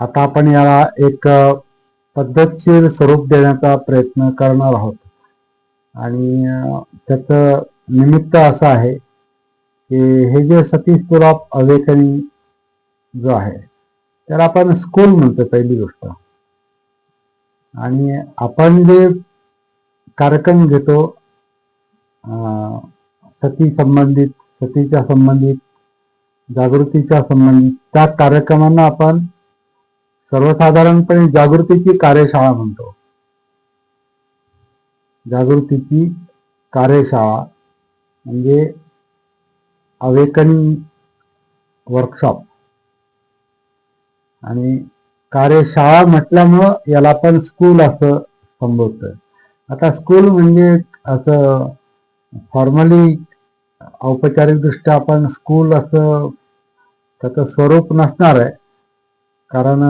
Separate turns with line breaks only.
आता आपण याला एक पद्धतशीर स्वरूप देण्याचा प्रयत्न करणार आहोत. आणि त्याच त्याचं निमित्त असं आहे की हे जे सतीश पुराप अवेकनी जो आहे त्याला आपण स्कूल म्हणतो पहिली गोष्ट. आणि आपण जे कार्यक्रम घेतो सती संबंधित सतीच्या संबंधित जागृतीच्या संबंधित त्या कार्यक्रमांना आपण सर्वसाधारणपणे जागृतीची कार्यशाळा म्हणतो. जागृतीची कार्यशाळा म्हणजे अवेकनिंग वर्कशॉप. आणि कार्यशाळा म्हटल्यामुळं याला आपण स्कूल असं संबोधतोय. आता स्कूल म्हणजे असं फॉर्मली औपचारिकदृष्ट्या आपण स्कूल असं त्याचं स्वरूप नसणार आहे. कारण